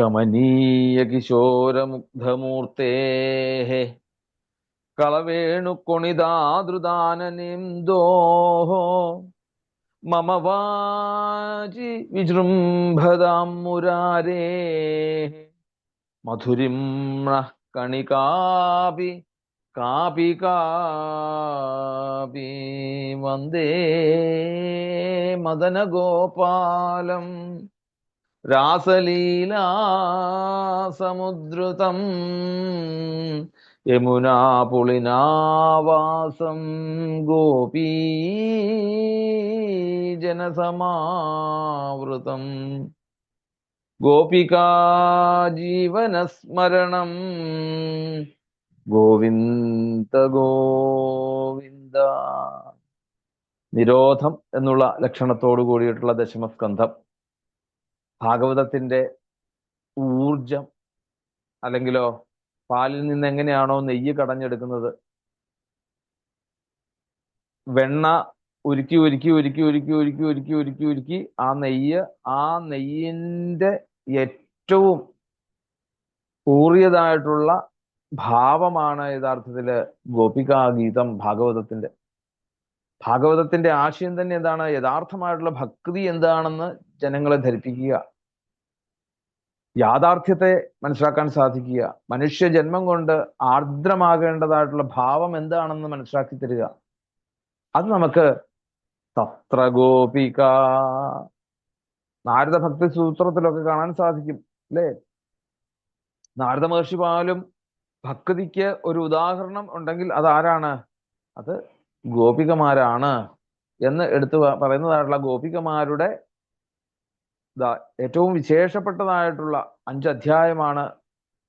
കമനീയ കിശോരമുഗ്ധമൂർത്തേः കളവേണുക്കൊണിതാദൃദാനനിംദോः മമ വാചി വിജൃംഭതാം മുരാരേ മധുരിം കണികാപി കാപി കാപി വന്ദേ. മദനഗോപാലം രാസലീലാസമുദ്രുതം യമുനാപുളിനാവാസം ഗോപീ ജനസമാവൃതം ജീവനസ്മരണം ഗോവിന്ദ ഗോവിന്ദ. നിരോധം എന്നുള്ള ലക്ഷണത്തോടു കൂടിയിട്ടുള്ള ദശമസ്കന്ധം. ഭാഗവതത്തിന്റെ ഊർജം അല്ലെങ്കിലോ പാലിൽ നിന്ന് എങ്ങനെയാണോ നെയ്യ് കടഞ്ഞെടുക്കുന്നത്. വെണ്ണ ഉരുക്കി ഉരുക്കി ഉരുക്കി ഉരുക്കി ഉരുക്കി ഉരുക്കി ഉരുക്കി ഉരുക്കി ആ നെയ്യ് ആ നെയ്യിന്റെ ഏറ്റവും ഊറിയതായിട്ടുള്ള ഭാവമാണ് യഥാർത്ഥത്തിൽ ഗോപികാഗീതം ഭാഗവതത്തിന്റെ. ഭാഗവതത്തിന്റെ ആശയം തന്നെ എന്താണ്? യഥാർത്ഥമായിട്ടുള്ള ഭക്തി എന്താണെന്ന് ജനങ്ങളെ ധരിപ്പിക്കുക. യാഥാർത്ഥ്യത്തെ മനസ്സിലാക്കാൻ സാധിക്കുക. മനുഷ്യ ജന്മം കൊണ്ട് ആർദ്രമാകേണ്ടതായിട്ടുള്ള ഭാവം എന്താണെന്ന് മനസ്സിലാക്കി തരിക. അത് നമുക്ക് തത്ര ഗോപിക. നാരദ ഭക്തി സൂത്രത്തിലൊക്കെ കാണാൻ സാധിക്കും അല്ലേ? നാരദ മഹർഷി പോലും ഭക്തിക്ക് ഒരു ഉദാഹരണം ഉണ്ടെങ്കിൽ അത് ആരാണ് അത് ഗോപികമാരാണ് എന്ന് എടുത്തു പറയുന്നതായിട്ടുള്ള ഗോപികമാരുടെ ഏറ്റവും വിശേഷപ്പെട്ടതായിട്ടുള്ള അഞ്ച് അധ്യായമാണ്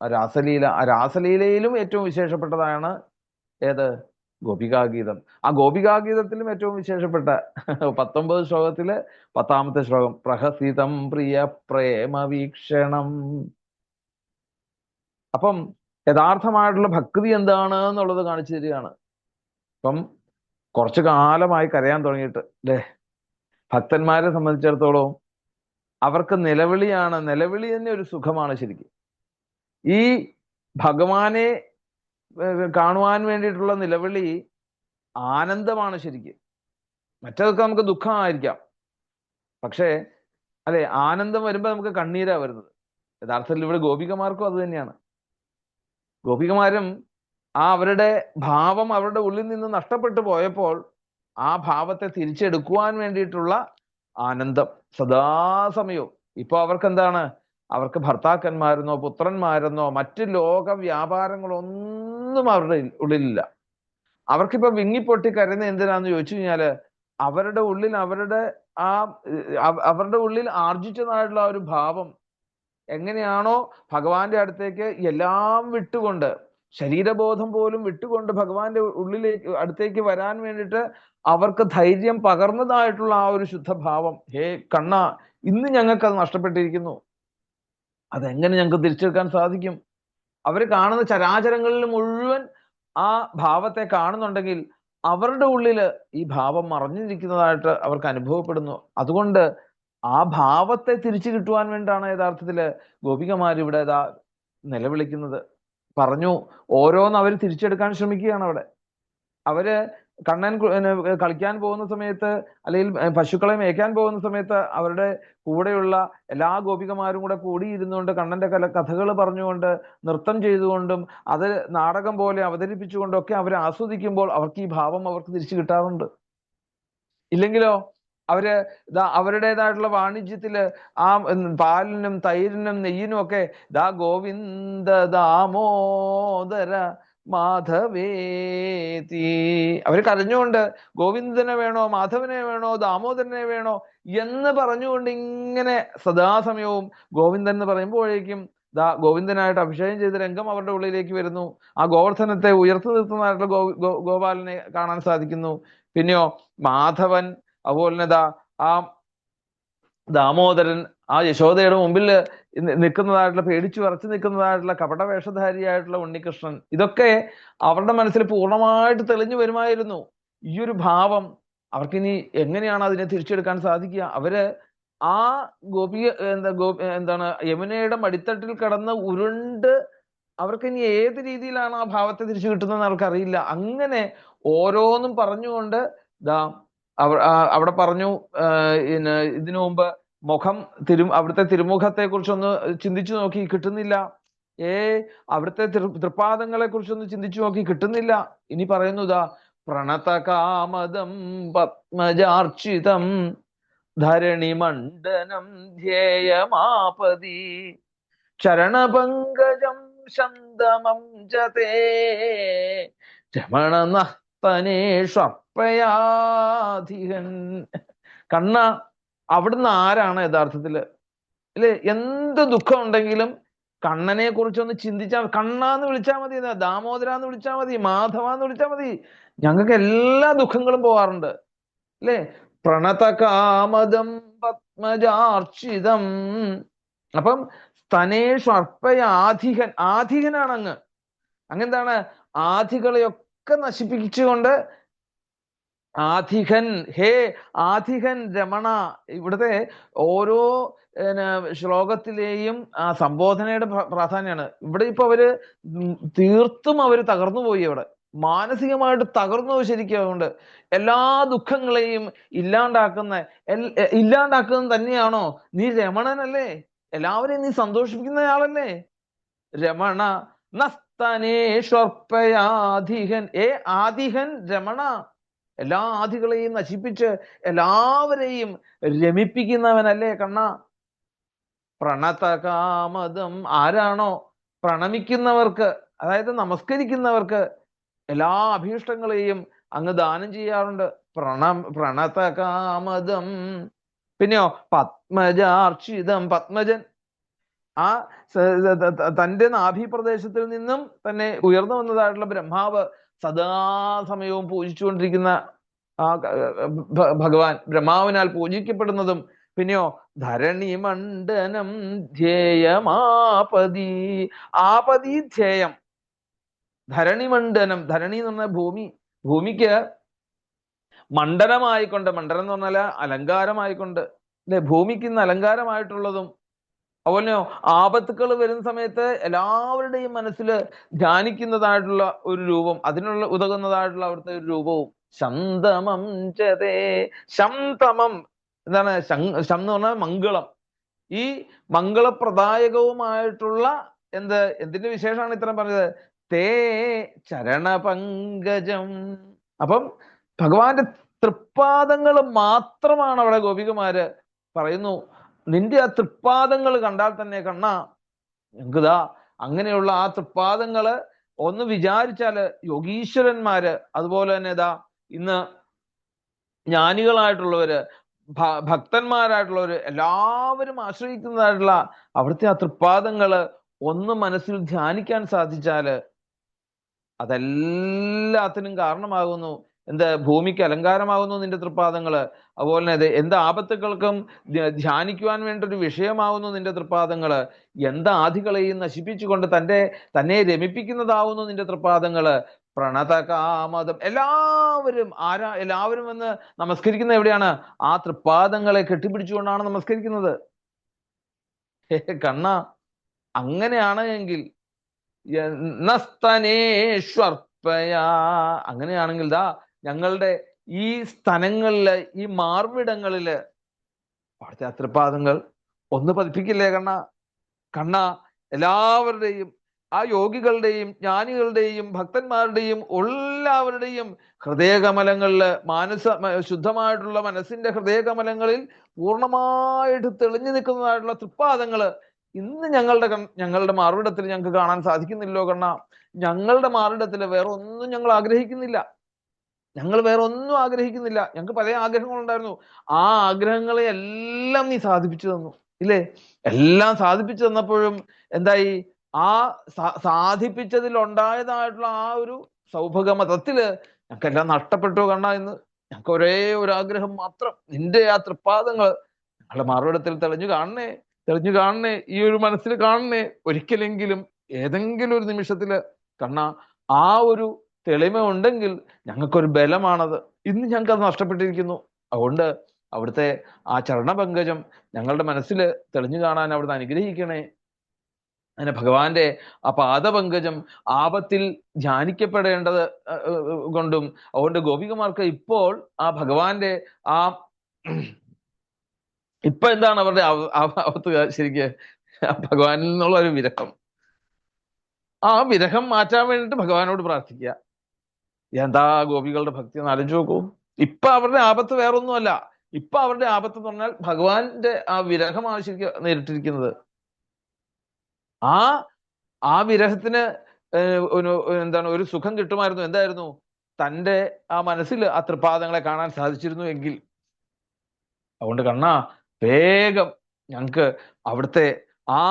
രാസലീല. ആ രാസലീലയിലും ഏറ്റവും വിശേഷപ്പെട്ടതാണ് ഏത്? ഗോപികാഗീതം. ആ ഗോപികാഗീതത്തിലും ഏറ്റവും വിശേഷപ്പെട്ട പത്തൊമ്പത് ശ്ലോകത്തിൽ പത്താമത്തെ ശ്ലോകം പ്രഹസിതം പ്രിയ പ്രേമ വീക്ഷണം അപ്പം യഥാർത്ഥമായിട്ടുള്ള ഭക്തി എന്താണ് എന്നുള്ളത് കാണിച്ചു തരികയാണ്. അപ്പം കുറച്ചു കാലമായി കരയാൻ തുടങ്ങിയിട്ട് അല്ലേ ഭക്തന്മാരെ സംബന്ധിച്ചിടത്തോളം അവർക്ക് നിലവിളിയാണ് നിലവിളി തന്നെ ഒരു സുഖമാണ് ശരിക്കും. ഈ ഭഗവാനെ കാണുവാൻ വേണ്ടിയിട്ടുള്ള നിലവിളി ആനന്ദമാണ് ശരിക്കും. മറ്റതൊക്കെ നമുക്ക് ദുഃഖമായിരിക്കാം. പക്ഷേ അല്ലെ ആനന്ദം വരുമ്പോൾ നമുക്ക് കണ്ണീരാ വരുന്നത്. യഥാർത്ഥത്തിൽ ഇവിടെ ഗോപികമാർക്കും അത് തന്നെയാണ്. ഗോപികമാരും ആ അവരുടെ ഭാവം അവരുടെ ഉള്ളിൽ നിന്ന് നഷ്ടപ്പെട്ടു പോയപ്പോൾ ആ ഭാവത്തെ തിരിച്ചെടുക്കുവാൻ വേണ്ടിയിട്ടുള്ള ആനന്ദം. സദാസമയവും. ഇപ്പൊ അവർക്ക് എന്താണ് അവർക്ക് ഭർത്താക്കന്മാരെന്നോ പുത്രന്മാരെന്നോ മറ്റ് ലോക വ്യാപാരങ്ങളൊന്നും അവരുടെ ഉള്ളിലില്ല. അവർക്കിപ്പോ വിങ്ങിപ്പൊട്ടി കരയുന്ന എന്തിനാന്ന് ചോദിച്ചു കഴിഞ്ഞാൽ അവരുടെ ഉള്ളിൽ അവരുടെ ആ അവരുടെ ഉള്ളിൽ ആർജിച്ചതായിട്ടുള്ള ഒരു ഭാവം എങ്ങനെയാണോ ഭഗവാന്റെ അടുത്തേക്ക് എല്ലാം വിട്ടുകൊണ്ട് ശരീരബോധം പോലും വിട്ടുകൊണ്ട് ഭഗവാന്റെ ഉള്ളിലേക്ക് അടുത്തേക്ക് വരാൻ വേണ്ടിയിട്ട് അവർക്ക് ധൈര്യം പകർന്നതായിട്ടുള്ള ആ ഒരു ശുദ്ധഭാവം. ഹേ കണ്ണ ഇന്ന് ഞങ്ങൾക്ക് അത് നഷ്ടപ്പെട്ടിരിക്കുന്നു. അതെങ്ങനെ ഞങ്ങൾക്ക് തിരിച്ചെടുക്കാൻ സാധിക്കും? അവർ കാണുന്ന ചരാചരങ്ങളിൽ മുഴുവൻ ആ ഭാവത്തെ കാണുന്നുണ്ടെങ്കിൽ അവരുടെ ഉള്ളിൽ ഈ ഭാവം മറഞ്ഞിരിക്കുന്നതായിട്ട് അവർക്ക് അനുഭവപ്പെടുന്നു. അതുകൊണ്ട് ആ ഭാവത്തെ തിരിച്ചു കിട്ടുവാൻ വേണ്ടിയാണ് യഥാർത്ഥത്തിൽ ഗോപികമാരിവിടെ ഇതാ നിലവിളിക്കുന്നത്. പറഞ്ഞു ഓരോന്ന് അവർ തിരിച്ചെടുക്കാൻ ശ്രമിക്കുകയാണ് അവിടെ. അവർ കണ്ണൻ കളിക്കാൻ പോകുന്ന സമയത്ത് അല്ലെങ്കിൽ പശുക്കളെ മേയ്ക്കാൻ പോകുന്ന സമയത്ത് അവരുടെ കൂടെയുള്ള എല്ലാ ഗോപികമാരും കൂടെ കൂടിയിരുന്നുകൊണ്ട് കണ്ണന്റെ കല കഥകൾ പറഞ്ഞുകൊണ്ട് നൃത്തം ചെയ്തുകൊണ്ടും അത് നാടകം പോലെ അവതരിപ്പിച്ചുകൊണ്ടും ഒക്കെ അവരെ ആസ്വദിക്കുമ്പോൾ അവർക്ക് ഈ ഭാവം അവർക്ക് തിരിച്ചു കിട്ടാറുണ്ട്. ഇല്ലെങ്കിലോ? അവർ അവരുടേതായിട്ടുള്ള വാണിജ്യത്തിൽ ആ പാലിനും തൈരിനും നെയ്യിനും ഒക്കെ ദാ ഗോവിന്ദ ദാമോദര മാധവേതി അവർ കരഞ്ഞുകൊണ്ട് ഗോവിന്ദനെ വേണോ മാധവനെ വേണോ ദാമോദരനെ വേണോ എന്ന് പറഞ്ഞുകൊണ്ട് ഇങ്ങനെ സദാസമയവും ഗോവിന്ദൻ എന്ന് പറയുമ്പോഴേക്കും ദാ ഗോവിന്ദനായിട്ട് അഭിഷേകം ചെയ്ത രംഗം അവരുടെ ഉള്ളിലേക്ക് വരുന്നു. ആ ഗോവർദ്ധനത്തെ ഉയർത്തു നിർത്തുന്നതായിട്ടുള്ള ഗോ ഗോപാലനെ കാണാൻ സാധിക്കുന്നു. പിന്നെയോ മാധവൻ അതുപോലെ തന്നെ ആ ദാമോദരൻ ആ യശോദയുടെ മുമ്പിൽ നിൽക്കുന്നതായിട്ടുള്ള പേടിച്ചു വറച്ചു നിൽക്കുന്നതായിട്ടുള്ള കപട വേഷധാരിയായിട്ടുള്ള ഉണ്ണികൃഷ്ണൻ. ഇതൊക്കെ അവരുടെ മനസ്സിൽ പൂർണമായിട്ട് തെളിഞ്ഞു വരുമായിരുന്നു. ഈ ഒരു ഭാവം അവർക്ക് ഇനി എങ്ങനെയാണ് അതിനെ തിരിച്ചെടുക്കാൻ സാധിക്കുക? അവർ ആ ഗോപി എന്താ ഗോപി എന്താണ് യമുനയുടെ മടിത്തട്ടിൽ കടന്ന് ഉരുണ്ട് അവർക്ക് ഇനി ഏത് രീതിയിലാണ് ആ ഭാവത്തെ തിരിച്ചു കിട്ടുന്നതെന്ന് അവർക്കറിയില്ല. അങ്ങനെ ഓരോന്നും പറഞ്ഞുകൊണ്ട് ദാ അവിടെ പറഞ്ഞു ഇതിനു മുമ്പ് മുഖം തിരു അവിടുത്തെ തിരുമുഖത്തെ കുറിച്ചൊന്ന് ചിന്തിച്ചു നോക്കി കിട്ടുന്നില്ല. ഏ അവിടുത്തെ തൃ- തൃപ്പാദങ്ങളെ കുറിച്ചൊന്ന് ചിന്തിച്ചു നോക്കി കിട്ടുന്നില്ല. ഇനി പറയുന്നു പ്രണത പ്രണതകാമദം പത്മജാർച്ചിതം ധരണിമണ്ഡനം ധ്യേയമാപതി ചരണപങ്കജം ശന്തമം ജതേ രമണനസ്തനേഷപ്പയാധികൻ കണ്ണ അവിടുന്ന് ആരാണ് യഥാർത്ഥത്തിൽ? അല്ലെ എന്ത് ദുഃഖം ഉണ്ടെങ്കിലും കണ്ണനെ കുറിച്ചൊന്ന് ചിന്തിച്ചാൽ കണ്ണാന്ന് വിളിച്ചാൽ മതി എന്നാ, ദാമോദരാന്ന് വിളിച്ചാൽ മതി മാധവ എന്ന് വിളിച്ചാൽ മതി. ഞങ്ങൾക്ക് എല്ലാ ദുഃഖങ്ങളും പോവാറുണ്ട്. അല്ലേ പ്രണതകാമദം പത്മജാർച്ചിതം. അപ്പം സ്തനേഷു അർപ്പയ ആധികൻ ആധികനാണ് അങ്ങ് അങ്ങെന്താണ്? ആധികളെയൊക്കെ നശിപ്പിച്ചുകൊണ്ട് ആധികൻ ഹേ ആധികൻ രമണ. ഇവിടുത്തെ ഓരോ ശ്ലോകത്തിലെയും ആ സംബോധനയുടെ പ്രാധാന്യമാണ് ഇവിടെ ഇപ്പൊ അവർ തീർത്തും അവർ തകർന്നു പോയി അവിടെ. മാനസികമായിട്ട് തകർന്നു ശരിക്കും അതുകൊണ്ട്. എല്ലാ ദുഃഖങ്ങളെയും ഇല്ലാണ്ടാക്കുന്ന ഇല്ലാണ്ടാക്കുന്നത് തന്നെയാണോ? നീ രമണനല്ലേ? എല്ലാവരെയും നീ സന്തോഷിപ്പിക്കുന്ന ആളല്ലേ? രമണ നസ്തനേഷ്വർപ്പയാധിഹൻ ഏ ആധികൻ രമണ? എല്ലാ ആദികളെയും നശിപ്പിച്ച് എല്ലാവരെയും രമിപ്പിക്കുന്നവനല്ലേ കണ്ണ? പ്രണതകാമതം ആരാണോ പ്രണമിക്കുന്നവർക്ക് അതായത് നമസ്കരിക്കുന്നവർക്ക് എല്ലാ അഭീഷ്ടങ്ങളെയും അങ്ങ് ദാനം ചെയ്യാറുണ്ട്. പ്രണ പ്രണതകാമതം. പിന്നെയോ പത്മജാർച്ചിതം പത്മജൻ. ആ തന്റെ നാഭി നിന്നും തന്നെ ഉയർന്നു വന്നതായിട്ടുള്ള ബ്രഹ്മാവ് സദാസമയവും പൂജിച്ചുകൊണ്ടിരിക്കുന്ന ആ ഭഗവാൻ ബ്രഹ്മാവിനാൽ പൂജിക്കപ്പെടുന്നതും പിന്നെയോ ധരണി മണ്ഡനം ധ്യേയമാപതി ആപതി ധ്യേയം. ധരണി മണ്ഡനം ധരണി എന്ന് പറഞ്ഞാൽ ഭൂമി. ഭൂമിക്ക് മണ്ഡലമായിക്കൊണ്ട് മണ്ഡലം എന്ന് പറഞ്ഞാൽ അലങ്കാരമായിക്കൊണ്ട് അല്ലെ? ഭൂമിക്ക് ഇന്ന് അലങ്കാരമായിട്ടുള്ളതും അതുപോലെയോ ആപത്തുക്കൾ വരുന്ന സമയത്ത് എല്ലാവരുടെയും മനസ്സിൽ ധ്യാനിക്കുന്നതായിട്ടുള്ള ഒരു രൂപം അതിനുള്ള ഉതകുന്നതായിട്ടുള്ള അവിടുത്തെ ഒരു രൂപവും ശന്തമം ചതേ. ശന്തമം എന്താണ്? ശം എന്ന് പറഞ്ഞാൽ മംഗളം. ഈ മംഗളപ്രദായകവുമായിട്ടുള്ള എന്ത് എന്തിന്റെ വിശേഷമാണ് ഇത്രയും പറഞ്ഞത്? തേ ചരണപങ്കജം. അപ്പം ഭഗവാന്റെ തൃപ്പാദങ്ങൾ മാത്രമാണ് അവിടെ ഗോപികമാര് പറയുന്നു. നിന്റെ ആ തൃപ്പാദങ്ങൾ കണ്ടാൽ തന്നെ കണ്ണ ഞങ്ങൾക്കിതാ അങ്ങനെയുള്ള ആ തൃപ്പാദങ്ങൾ ഒന്ന് വിചാരിച്ചാൽ യോഗീശ്വരന്മാര് അതുപോലെ തന്നെ ഇതാ ഇന്ന് ജ്ഞാനികളായിട്ടുള്ളവര് ഭക്തന്മാരായിട്ടുള്ളവര് എല്ലാവരും ആശ്രയിക്കുന്നതായിട്ടുള്ള അവിടുത്തെ ആ തൃപ്പാദങ്ങൾ ഒന്ന് മനസ്സിൽ ധ്യാനിക്കാൻ സാധിച്ചാൽ അതെല്ലാത്തിനും കാരണമാകുന്നു. എന്ത് ഭൂമിക്ക് അലങ്കാരമാകുന്നു നിന്റെ തൃപ്പാദങ്ങൾ? അതുപോലെ തന്നെ എന്ത് ആപത്തുകൾക്കും ധ്യ- ധ്യാനിക്കുവാൻ വേണ്ട ഒരു വിഷയമാവുന്നു നിന്റെ തൃപ്പാദങ്ങൾ? എന്ത് ആധികളെയും നശിപ്പിച്ചുകൊണ്ട് തന്റെ തന്നെ രമിപ്പിക്കുന്നതാവുന്നു നിന്റെ തൃപ്പാദങ്ങൾ? പ്രണതകാമതം. എല്ലാവരും ആരാ എല്ലാവരും വന്ന് നമസ്കരിക്കുന്നത് എവിടെയാണ്? ആ തൃപ്പാദങ്ങളെ കെട്ടിപ്പിടിച്ചുകൊണ്ടാണ് നമസ്കരിക്കുന്നത്. കണ്ണ അങ്ങനെയാണ് എങ്കിൽ അങ്ങനെയാണെങ്കിൽ ദാ ഞങ്ങളുടെ ഈ സ്ഥലങ്ങളിൽ ഈ മാർവിടങ്ങളിൽ അവിടുത്തെ ഒന്ന് പതിപ്പിക്കില്ലേ കണ്ണ? കണ്ണ എല്ലാവരുടെയും ആ യോഗികളുടെയും ജ്ഞാനികളുടെയും ഭക്തന്മാരുടെയും എല്ലാവരുടെയും ഹൃദയകമലങ്ങളിൽ മാനസ ശുദ്ധമായിട്ടുള്ള മനസ്സിന്റെ ഹൃദയകമലങ്ങളിൽ പൂർണമായിട്ട് തെളിഞ്ഞു നിൽക്കുന്നതായിട്ടുള്ള തൃപ്പാദങ്ങൾ ഇന്ന് ഞങ്ങളുടെ ഞങ്ങളുടെ മാർവിടത്തിൽ ഞങ്ങൾക്ക് കാണാൻ സാധിക്കുന്നില്ലോ കണ്ണ? ഞങ്ങളുടെ മാർവിടത്തിൽ വേറെ ഒന്നും ഞങ്ങൾ ആഗ്രഹിക്കുന്നില്ല. ഞങ്ങൾ വേറെ ഒന്നും ആഗ്രഹിക്കുന്നില്ല. ഞങ്ങൾക്ക് പല ആഗ്രഹങ്ങളുണ്ടായിരുന്നു. ആ ആഗ്രഹങ്ങളെ എല്ലാം നീ സാധിപ്പിച്ചു തന്നു. ഇല്ലേ? എല്ലാം സാധിപ്പിച്ചു തന്നപ്പോഴും എന്തായി? ആ സാധിപ്പിച്ചതിൽ ഉണ്ടായതായിട്ടുള്ള ആ ഒരു സൗഭഗമതത്തിൽ ഞങ്ങൾക്കെല്ലാം നഷ്ടപ്പെട്ടു. കണ്ണ എന്ന് ഞങ്ങൾക്ക് ഒരേ ഒരു ആഗ്രഹം മാത്രം. നിന്റെ ആ തൃപ്പാദങ്ങൾ ഞങ്ങളുടെ മറുപടത്തിൽ തെളിഞ്ഞു കാണണേ. തെളിഞ്ഞു കാണണേ. ഈ ഒരു മനസ്സിൽ കാണണേ. ഒരിക്കലെങ്കിലും ഏതെങ്കിലും ഒരു നിമിഷത്തിൽ കണ്ണ ആ ഒരു തെളിമ ഉണ്ടെങ്കിൽ ഞങ്ങൾക്കൊരു ബലമാണത്. ഇന്ന് ഞങ്ങൾക്ക് അത് നഷ്ടപ്പെട്ടിരിക്കുന്നു. അതുകൊണ്ട് അവിടുത്തെ ആ ചരണപങ്കജം ഞങ്ങളുടെ മനസ്സിൽ തെളിഞ്ഞു കാണാൻ അവിടുന്ന് അനുഗ്രഹിക്കണേ. അങ്ങനെ ഭഗവാന്റെ ആ പാദപങ്കജം ആപത്തിൽ ധ്യാനിക്കപ്പെടേണ്ടത് കൊണ്ടും അതുകൊണ്ട് ഗോപികമാർക്ക് ഇപ്പോൾ ആ ഭഗവാന്റെ ആ ഇപ്പൊ എന്താണ് അവരുടെ അവ- അവ- അവത്ത് ശരിക്ക് ഭഗവാനിൽ നിന്നുള്ള ഒരു വിരഹം. ആ വിരഹം മാറ്റാൻ വേണ്ടിയിട്ട് ഭഗവാനോട് പ്രാർത്ഥിക്കുക. എന്താ ഗോപികളുടെ ഭക്തി എന്ന് ആലോചിച്ച് നോക്കൂ. ഇപ്പൊ അവരുടെ ആപത്ത് വേറൊന്നുമല്ല. ഇപ്പൊ അവരുടെ ആപത്ത് എന്ന് പറഞ്ഞാൽ ഭഗവാന്റെ ആ വിരഹമാണ് ശരിക്കും നേരിട്ടിരിക്കുന്നത്. ആ ആ വിരഹത്തിന് എന്താണ് ഒരു സുഖം കിട്ടുമായിരുന്നു. എന്തായിരുന്നു? തന്റെ ആ മനസ്സിൽ ആ തൃപ്പാദങ്ങളെ കാണാൻ സാധിച്ചിരുന്നു എങ്കിൽ. അതുകൊണ്ട് കണ്ണാ വേഗം ഞങ്ങൾക്ക് അവിടുത്തെ ആ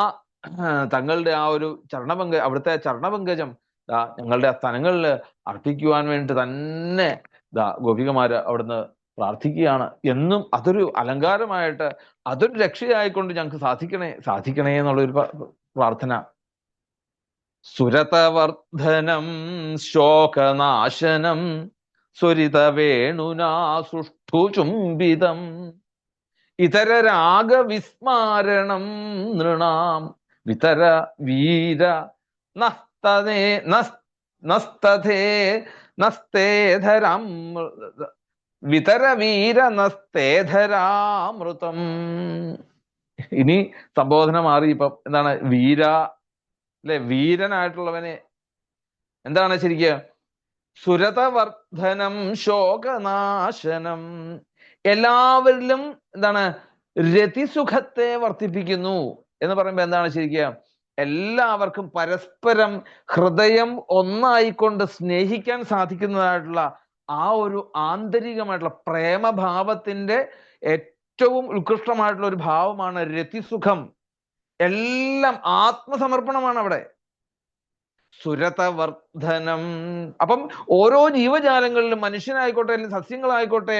തങ്ങളുടെ ആ ഒരു ചരണപങ്ക അവിടുത്തെ ചരണപങ്കജം ദാ ഞങ്ങളുടെ ആ സ്ഥലങ്ങളിൽ അർപ്പിക്കുവാൻ വേണ്ടി തന്നെ ദാ ഗോപികമാർ അവിടുന്ന് പ്രാർത്ഥിക്കുകയാണ്. എന്നും അതൊരു അലങ്കാരമായിട്ട് അതൊരു രക്ഷയായിക്കൊണ്ട് ഞങ്ങൾക്ക് സാധിക്കണേ സാധിക്കണേ എന്നുള്ളൊരു പ്ര- പ്രാർത്ഥന. സുരതവർദ്ധനം ശോകനാശനം സ്വരിത വേണുനാ സുഷ്ഠു ചുംബിതം ഇതര രാഗവിസ്മാരണം നൃണാം വിതര വീര നസ് നസ്തഥേ നസ്തേധരം വിതര വീര നസ്തേധരാമൃതം ഇനി സംബോധന മാറി. ഇപ്പം എന്താണ് വീര അല്ലെ? വീരനായിട്ടുള്ളവനെ എന്താണ് ശരിക്ക്? സുരതവർദ്ധനം ശോകനാശനം. എല്ലാവരിലും എന്താണ് രതിസുഖത്തെ വർദ്ധിപ്പിക്കുന്നു എന്ന് പറയുമ്പോ എന്താണ് ശരിക്കും? എല്ലാവർക്കും പരസ്പരം ഹൃദയം ഒന്നായിക്കൊണ്ട് സ്നേഹിക്കാൻ സാധിക്കുന്നതായിട്ടുള്ള ആ ഒരു ആന്തരികമായിട്ടുള്ള പ്രേമഭാവത്തിന്റെ ഏറ്റവും ഉത്കൃഷ്ടമായിട്ടുള്ള ഒരു ഭാവമാണ് രതിസുഖം. എല്ലാം ആത്മസമർപ്പണമാണ് അവിടെ സുരതവർദ്ധനം. അപ്പം ഓരോ ജീവജാലങ്ങളിലും മനുഷ്യനായിക്കോട്ടെ അല്ലെങ്കിൽ സസ്യങ്ങളായിക്കോട്ടെ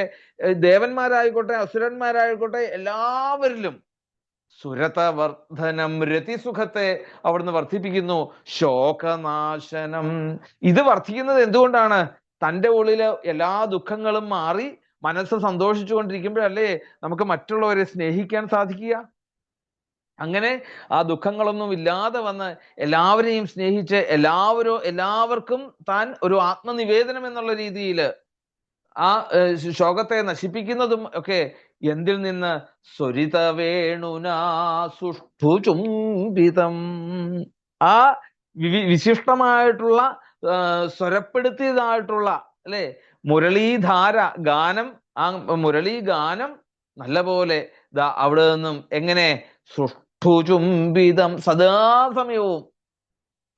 ദേവന്മാരായിക്കോട്ടെ അസുരന്മാരായിക്കോട്ടെ എല്ലാവരിലും സുരതവർദ്ധനം രതിസുഖത്തെ അവിടുന്ന് വർദ്ധിപ്പിക്കുന്നു. ശോകനാശനം. ഇത് വർദ്ധിക്കുന്നത് എന്തുകൊണ്ടാണ്? തന്റെ ഉള്ളിലെ എല്ലാ ദുഃഖങ്ങളും മാറി മനസ്സ് സന്തോഷിച്ചു കൊണ്ടിരിക്കുമ്പോഴല്ലേ നമുക്ക് മറ്റുള്ളവരെ സ്നേഹിക്കാൻ സാധിക്കുക? അങ്ങനെ ആ ദുഃഖങ്ങളൊന്നും ഇല്ലാതെ വന്ന് എല്ലാവരെയും സ്നേഹിച്ച് എല്ലാവരും എല്ലാവർക്കും താൻ ഒരു ആത്മനിവേദനം എന്നുള്ള രീതിയിൽ ആ ശോകത്തെ നശിപ്പിക്കുന്നതും ഒക്കെ എന്തിൽ നിന്ന്? സ്വരിത വേണുനാ സുഷ്ഠു ചുംബിതം ആ വിശിഷ്ടമായിട്ടുള്ള സ്വരപ്പെടുത്തിയതായിട്ടുള്ള അല്ലെ? മുരളീധാര ഗാനം ആ മുരളീ ഗാനം നല്ലപോലെ ദാ അവിടെ നിന്നും എങ്ങനെ? സുഷ്ഠു ചുംബിതം സദാസമയവും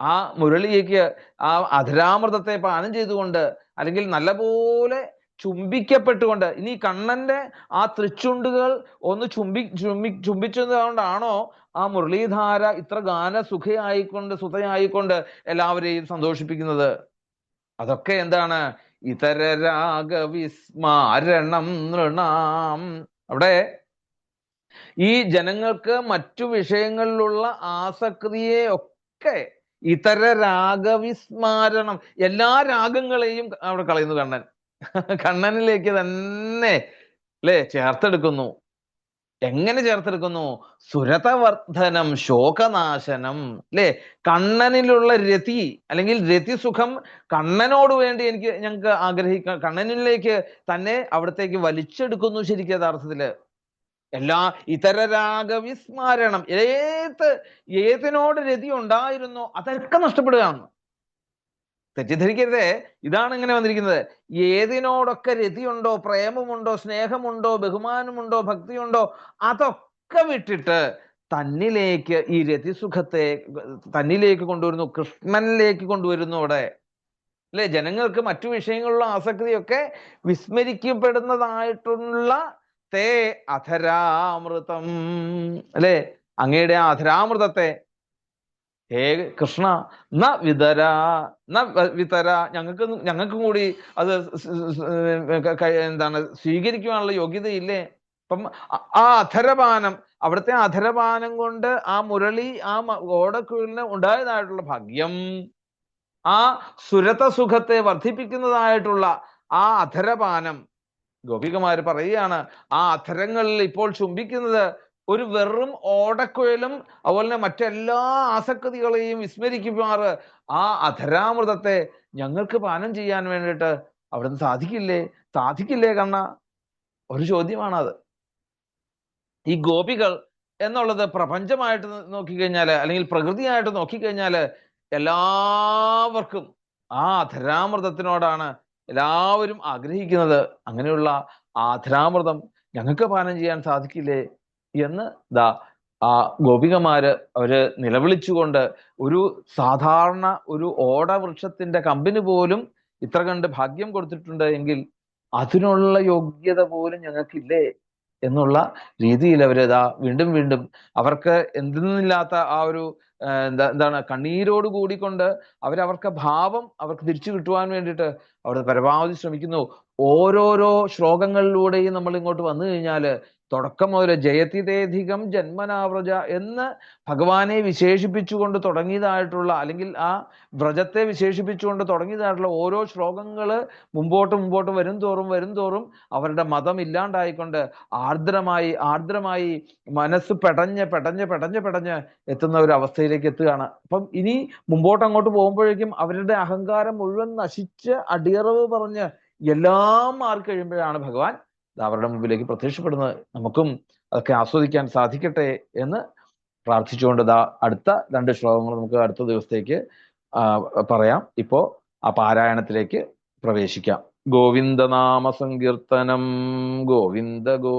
ആ മുരളിയേക്ക് ആ അധരാമൃതത്തെ പാനം ചെയ്തുകൊണ്ട് അല്ലെങ്കിൽ നല്ലപോലെ ചുംബിക്കപ്പെട്ടുകൊണ്ട് ഇനി കണ്ണന്റെ ആ തൃച്ചുണ്ടുകൾ ഒന്ന് ചുംബി ചുംബി ചുംബിച്ചത് കൊണ്ടാണോ ആ മുരളീധാര ഇത്ര ഗാന സുഖയായിക്കൊണ്ട് എല്ലാവരെയും സന്തോഷിപ്പിക്കുന്നത്? അതൊക്കെ എന്താണ്? ഇതര രാഗവിസ്മാരണം നൃണാം. അവിടെ ഈ ജനങ്ങൾക്ക് മറ്റു വിഷയങ്ങളിലുള്ള ആസക്തിയെ ഒക്കെ ഇതര രാഗവിസ്മാരണം എല്ലാ രാഗങ്ങളെയും അവിടെ കളയുന്നു കണ്ണൻ. കണ്ണനിലേക്ക് തന്നെ അല്ലെ ചേർത്തെടുക്കുന്നു. എങ്ങനെ ചേർത്തെടുക്കുന്നു? സുരതവർദ്ധനം ശോകനാശനം അല്ലെ കണ്ണനിലുള്ള രതി അല്ലെങ്കിൽ രതിസുഖം കണ്ണനോട് വേണ്ടി എനിക്ക് ഞങ്ങൾക്ക് ആഗ്രഹിക്കാം കണ്ണനിലേക്ക് തന്നെ അവിടത്തേക്ക് വലിച്ചെടുക്കുന്നു ശരിക്കും യഥാർത്ഥത്തിൽ. എല്ലാ ഇതര രാഗവിസ്മാരണം ഏത് ഏതിനോട് രതി ഉണ്ടായിരുന്നോ അതൊക്കെ നഷ്ടപ്പെടുകയാണ്. തെറ്റിദ്ധരിക്കരുതേ. ഇതാണ് ഇങ്ങനെ വന്നിരിക്കുന്നത്. ഏതിനോടൊക്കെ രതിയുണ്ടോ പ്രേമമുണ്ടോ സ്നേഹമുണ്ടോ ബഹുമാനമുണ്ടോ ഭക്തിയുണ്ടോ അതൊക്കെ വിട്ടിട്ട് തന്നിലേക്ക് ഈ രതിസുഖത്തെ തന്നിലേക്ക് കൊണ്ടുവരുന്നു കൃഷ്ണനിലേക്ക് കൊണ്ടുവരുന്നു അവിടെ. അല്ലെ? ജനങ്ങൾക്ക് മറ്റു വിഷയങ്ങളിലുള്ള ആസക്തിയൊക്കെ വിസ്മരിക്കപ്പെടുന്നതായിട്ടുള്ള തേ അധരാമൃതം. അല്ലെ? അങ്ങയുടെ ആ അധരാമൃതത്തെ ഹേ കൃഷ്ണ ന വിതര ന വിതര. ഞങ്ങൾക്ക് ഞങ്ങൾക്കും കൂടി അത് എന്താണ് സ്വീകരിക്കുവാനുള്ള യോഗ്യതയില്ലേ? അപ്പം ആ അധരപാനം അവിടുത്തെ അധരപാനം കൊണ്ട് ആ മുരളി ആ ഓടക്കുഴലിന് ഉണ്ടായതായിട്ടുള്ള ഭാഗ്യം ആ സുരത സുഖത്തെ വർദ്ധിപ്പിക്കുന്നതായിട്ടുള്ള ആ അധരപാനം. ഗോപികമാര് പറയുകയാണ് ആ അധരങ്ങളിൽ ഇപ്പോൾ ചുംബിക്കുന്നത് ഒരു വെറും ഓടക്കുഴലും അതുപോലെ തന്നെ മറ്റെല്ലാ ആസക്തികളെയും വിസ്മരിക്കുമാർ ആ അധരാമൃതത്തെ ഞങ്ങൾക്ക് പാനം ചെയ്യാൻ വേണ്ടിയിട്ട് അവിടുന്ന് സാധിക്കില്ലേ? സാധിക്കില്ലേ കണ്ണ? ഒരു ചോദ്യമാണ് അത് ഈ ഗോപികൾ എന്നുള്ളത് പ്രപഞ്ചമായിട്ട് നോക്കിക്കഴിഞ്ഞാൽ അല്ലെങ്കിൽ പ്രകൃതിയായിട്ട് നോക്കിക്കഴിഞ്ഞാൽ എല്ലാവർക്കും ആ അധരാമൃതത്തിനോടാണ് എല്ലാവരും ആഗ്രഹിക്കുന്നത്. അങ്ങനെയുള്ള ആ അധരാമൃതം ഞങ്ങൾക്ക് പാനം ചെയ്യാൻ സാധിക്കില്ലേ? എന്ന് ദാ ആ ഗോപികമാര് അവർ നിലവിളിച്ചുകൊണ്ട് ഒരു സാധാരണ ഒരു ഓടവൃക്ഷത്തിന്റെ കമ്പിന് പോലും ഇത്ര കണ്ട് ഭാഗ്യം കൊടുത്തിട്ടുണ്ട് എങ്കിൽ അതിനുള്ള യോഗ്യത പോലും ഞങ്ങൾക്കില്ലേ എന്നുള്ള രീതിയിൽ അവർ ഇതാ വീണ്ടും വീണ്ടും അവർക്ക് എന്തെന്നില്ലാത്ത ആ ഒരു എന്താ എന്താണ് കണ്ണീരോട് കൂടിക്കൊണ്ട് അവരവർക്ക് ഭാവം അവർക്ക് തിരിച്ചു കിട്ടുവാൻ വേണ്ടിയിട്ട് അവിടെ പരമാവധി ശ്രമിക്കുന്നു. ഓരോരോ ശ്ലോകങ്ങളിലൂടെയും നമ്മൾ ഇങ്ങോട്ട് വന്നു കഴിഞ്ഞാൽ തുടക്കം മുതൽ ജയതിതേധികം ജന്മനാവ്രജ എന്ന് ഭഗവാനെ വിശേഷിപ്പിച്ചുകൊണ്ട് തുടങ്ങിയതായിട്ടുള്ള അല്ലെങ്കിൽ ആ വ്രജത്തെ വിശേഷിപ്പിച്ചുകൊണ്ട് തുടങ്ങിയതായിട്ടുള്ള ഓരോ ശ്ലോകങ്ങൾ മുമ്പോട്ട് മുമ്പോട്ട് വരും തോറും വരും തോറും അവരുടെ മതം ഇല്ലാണ്ടായിക്കൊണ്ട് ആർദ്രമായി ആർദ്രമായി മനസ്സ് പെടഞ്ഞ് പെടഞ്ഞ് പെടഞ്ഞ് പെടഞ്ഞ് എത്തുന്ന ഒരു അവസ്ഥയിലേക്ക് എത്തുകയാണ്. അപ്പം ഇനി മുമ്പോട്ട് അങ്ങോട്ട് പോകുമ്പോഴേക്കും അവരുടെ അഹങ്കാരം മുഴുവൻ നശിച്ച് അടിയറവ് പറഞ്ഞ് എല്ലാം മാറി കഴിയുമ്പോഴാണ് ഭഗവാൻ അവരുടെ മുമ്പിലേക്ക് പ്രത്യക്ഷപ്പെടുന്നത് നമുക്കും അതൊക്കെ ആസ്വദിക്കാൻ സാധിക്കട്ടെ എന്ന് പ്രാർത്ഥിച്ചുകൊണ്ട് അടുത്ത രണ്ട് ശ്ലോകങ്ങൾ നമുക്ക് അടുത്ത ദിവസത്തേക്ക് പറയാം. ഇപ്പോ ആ പാരായണത്തിലേക്ക് പ്രവേശിക്കാം. ഗോവിന്ദനാമ സങ്കീർത്തനം. ഗോവിന്ദ ഗോ